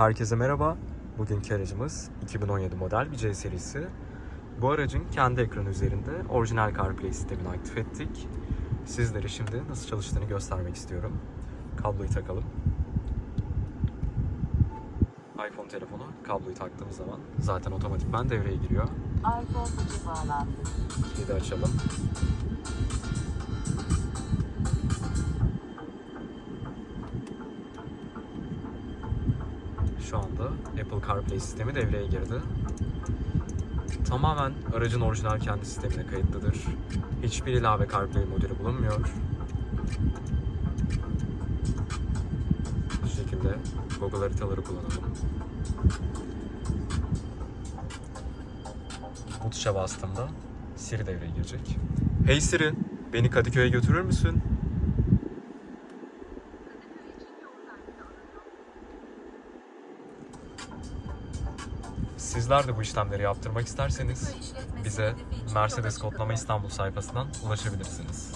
Herkese merhaba. Bugünkü aracımız 2017 model bir C serisi. Bu aracın kendi ekranı üzerinde orijinal CarPlay sistemini aktif ettik. Sizlere şimdi nasıl çalıştığını göstermek istiyorum. Kabloyu takalım. iPhone telefonu kabloyu taktığımız zaman zaten otomatikman devreye giriyor. iPhone 2 bağlandı. De açalım. Şu anda Apple CarPlay sistemi devreye girdi. Tamamen aracın orijinal kendi sistemine kayıtlıdır. Hiçbir ilave CarPlay modülü bulunmuyor. Bu şekilde Google haritaları kullanalım. Bu tuşa bastığımda Siri devreye girecek. Hey Siri, beni Kadıköy'e götürür müsün? Sizler de bu işlemleri yaptırmak isterseniz bize Mercedes Kodlama İstanbul sayfasından ulaşabilirsiniz.